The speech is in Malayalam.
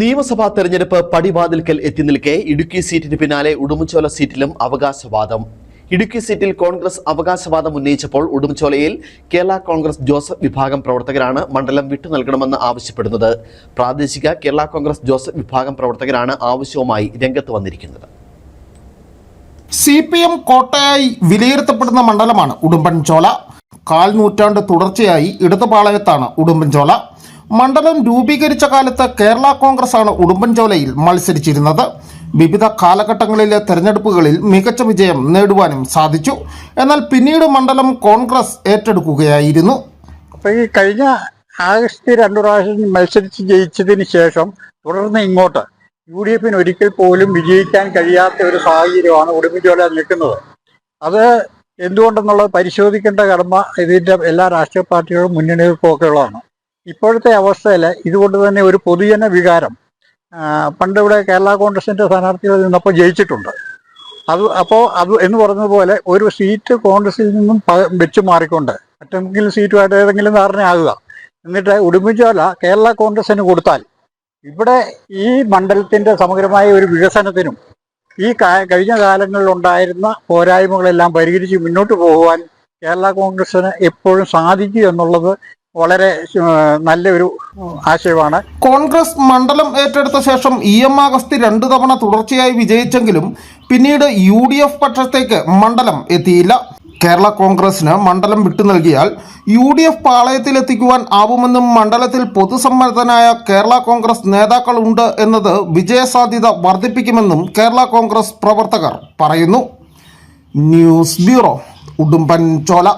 നിയമസഭാ തെരഞ്ഞെടുപ്പ് പടിവാതിൽക്കൽ എത്തി നിൽക്കെ ഇടുക്കി സീറ്റിന് പിന്നാലെ ഉടുമ്പൻചോല സീറ്റിലും അവകാശവാദം. ഇടുക്കി സീറ്റിൽ കോൺഗ്രസ് അവകാശവാദം ഉന്നയിച്ചപ്പോൾ ഉടുമ്പൻചോലയിൽ കേരള കോൺഗ്രസ് ജോസഫ് വിഭാഗം പ്രവർത്തകരാണ് മണ്ഡലം വിട്ടു നൽകണമെന്ന് ആവശ്യപ്പെടുന്നത്. പ്രാദേശിക കേരള കോൺഗ്രസ് ജോസഫ് വിഭാഗം പ്രവർത്തകരാണ് ആവശ്യവുമായി രംഗത്ത് വന്നിരിക്കുന്നത്. സി പി എം കോട്ടയായി വിലയിരുത്തപ്പെടുന്ന മണ്ഡലമാണ് ഉടുമ്പൻചോല. കാൽ നൂറ്റാണ്ട് തുടർച്ചയായി ഇടതുപാളയത്താണ് ഉടുമ്പൻചോല. മണ്ഡലം രൂപീകരിച്ച കാലത്ത് കേരള കോൺഗ്രസ് ആണ് ഉടുമ്പൻചോലയിൽ മത്സരിച്ചിരുന്നത്. വിവിധ കാലഘട്ടങ്ങളിലെ തെരഞ്ഞെടുപ്പുകളിൽ മികച്ച വിജയം നേടുവാനും സാധിച്ചു. എന്നാൽ പിന്നീട് മണ്ഡലം കോൺഗ്രസ് ഏറ്റെടുക്കുകയായിരുന്നു. അപ്പോൾ ഈ കഴിഞ്ഞ ആഗസ്റ്റ് രണ്ടു പ്രാവശ്യം മത്സരിച്ച് ജയിച്ചതിന് ശേഷം തുടർന്ന് ഇങ്ങോട്ട് യു ഡി എഫിന് ഒരിക്കൽ പോലും വിജയിക്കാൻ കഴിയാത്ത ഒരു സാഹചര്യമാണ് ഉടുമ്പിച്ചോല നിൽക്കുന്നത്. അത് എന്തുകൊണ്ടെന്നുള്ളത് പരിശോധിക്കേണ്ട കടമ ഇതിന്റെ എല്ലാ രാഷ്ട്രീയ പാർട്ടികളും മുന്നണികൾക്കും ഒക്കെ ഉള്ളതാണ്. ഇപ്പോഴത്തെ അവസ്ഥയിൽ ഇതുകൊണ്ട് തന്നെ ഒരു പൊതുജന വികാരം പണ്ട് ഇവിടെ കേരള കോൺഗ്രസിന്റെ സ്ഥാനാർത്ഥികൾ നിന്നപ്പോൾ ജയിച്ചിട്ടുണ്ട്. അത് അപ്പോൾ അത് എന്ന് പറഞ്ഞതുപോലെ ഒരു സീറ്റ് കോൺഗ്രസിൽ നിന്നും വെച്ച് മാറിക്കൊണ്ട് മറ്റെങ്കിലും സീറ്റുമായിട്ട് ഏതെങ്കിലും ധാരണയാകുക എന്നിട്ട് ഉടുമ്പിച്ചോല കേരള കോൺഗ്രസിന് കൊടുത്താൽ ഇവിടെ ഈ മണ്ഡലത്തിന്റെ സമഗ്രമായ ഒരു വികസനത്തിനും ഈ കഴിഞ്ഞ കാലങ്ങളിൽ ഉണ്ടായിരുന്ന പോരായ്മകളെല്ലാം പരിഹരിച്ച് മുന്നോട്ട് പോകുവാൻ കേരള കോൺഗ്രസിന് എപ്പോഴും സാധിക്കും എന്നുള്ളത് വളരെ നല്ലൊരു ആശയമാണ്. കോൺഗ്രസ് മണ്ഡലം ഏറ്റെടുത്ത ശേഷം ഇ എം അഗസ്തി രണ്ടു തവണ തുടർച്ചയായി വിജയിച്ചെങ്കിലും പിന്നീട് യു ഡി എഫ് പക്ഷത്തേക്ക് മണ്ഡലം എത്തിയില്ല. കേരള കോൺഗ്രസിന് മണ്ഡലം വിട്ടു നൽകിയാൽ യു ഡി എഫ് പാളയത്തിലെത്തിക്കുവാൻ ആവുമെന്നും മണ്ഡലത്തിൽ പൊതുസമ്മർദ്ദനായ കേരള കോൺഗ്രസ് നേതാക്കളുണ്ട് എന്നത് വിജയസാധ്യത വർദ്ധിപ്പിക്കുമെന്നും കേരള കോൺഗ്രസ് പ്രവർത്തകർ പറയുന്നു. ന്യൂസ് ബ്യൂറോ ഉടുമ്പൻ ചോല